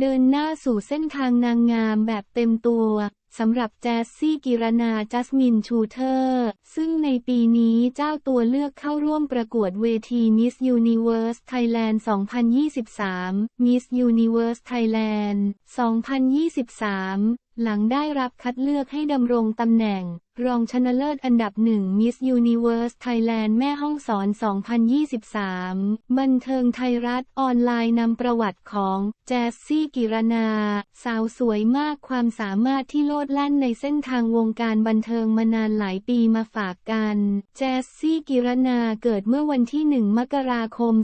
เดินหน้าสู่เส้นทางนางงามแบบเต็มตัวสำหรับแจสซี่กิรนาจัสมินชูเทอร์ ซึ่งในปีนี้เจ้าตัวเลือกเข้าร่วมประกวดเวที Miss Universe Thailand 2023 Miss Universe Thailand 2023 หลังได้รับคัดเลือกให้ดำรงตำแหน่ง รองชนะเลิศอันดับหนึ่ง Miss Universe Thailand แม่ห้องสอน 2023 บันเทิงไทยรัฐออนไลน์นำประวัติของแจสซี่กิรนา สาวสวยมากความสามารถที่โลดแล่นในเส้นทางวงการบันเทิงมานานหลายปีมาฝากกัน แจสซี่กิรนาเกิดเมื่อวันที่ 1 มกราคม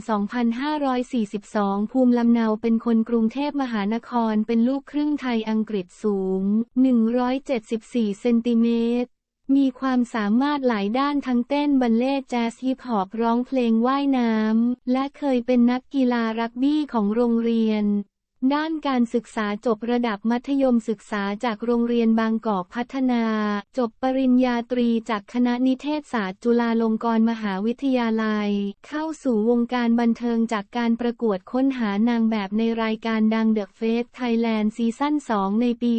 2542 ภูมิลำเนาเป็นคนกรุงเทพมหานครเป็นลูกครึ่งไทยอังกฤษสูง 174 เซนติเมตร มีความสามารถหลายด้านทั้งเต้นบัลเล่ต์แจ๊สฮิปฮอปร้องเพลงว่ายน้ำ และเคยเป็นนักกีฬารักบี้ของโรงเรียน ด้านการศึกษาจบระดับมัธยมศึกษาจากโรงเรียนบางกอกพัฒนา จบปริญญาตรีจากคณะนิเทศศาสตร์จุฬาลงกรณ์มหาวิทยาลัย เข้าสู่วงการบันเทิงจากการประกวดค้นหานางแบบในรายการดัง The Face Thailand ซีซั่น 2 ในปี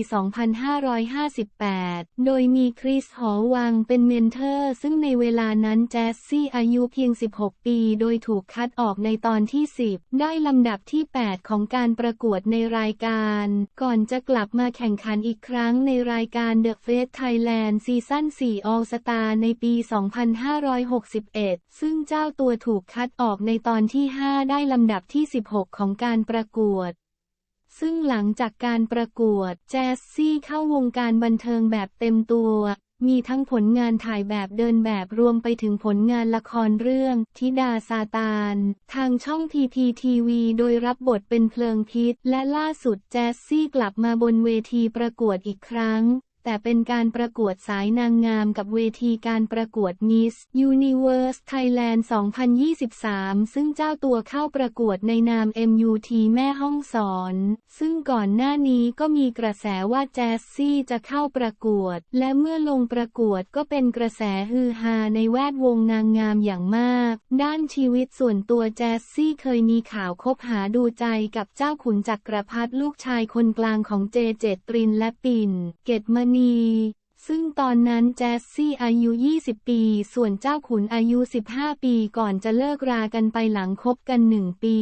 2558 โดยมีคริสหอวังเป็นเมนเทอร์ ซึ่งในเวลานั้นแจสซี่อายุเพียง 16 ปี โดยถูกคัดออกในตอนที่ 10 ได้ลำดับที่ 8 ของการประกวดในรายการ ก่อนจะกลับมาแข่งขันอีกครั้งในรายการ The Face Thailand ซีซั่น4 All Star ในปี 2561 ซึ่งเจ้าตัวถูกคัดออกในตอนที่ 5 ได้ลำดับที่ 16 ของการประกวดซึ่งหลังจากการประกวด แจสซี่เข้าวงการบันเทิงแบบเต็มตัว มีทั้งผลงานถ่ายแบบเดินแบบรวมไปถึงผลงานละครเรื่องธิดาซาตาน ทางช่องทีพีทีวีโดยรับบทเป็นเพลิงพิษ และล่าสุดแจสซี่กลับมาบนเวทีประกวดอีกครั้ง แต่เป็นการประกวดสายนางงามกับเวทีการประกวด Miss Universe Thailand 2023 ซึ่งเจ้าตัวเข้าประกวดในนาม MUT แม่ห้องสอน ซึ่งก่อนหน้านี้ก็มีกระแสว่าแจสซี่จะเข้าประกวด และเมื่อลงประกวดก็เป็นกระแสฮือฮาในแวดวงนางงามอย่างมาก ด้านชีวิตส่วนตัวแจสซี่เคยมีข่าวคบหาดูใจกับเจ้าขุนจักรพัฒลูกชายคนกลางของเจเจตรินและปิ่น เกตมณี ซึ่งตอนนั้นแจสซี่อายุ 20 ปี ส่วนเจ้าขุนอายุ 15 ปีก่อนจะเลิกรากันไปหลังคบกันหนึ่งปี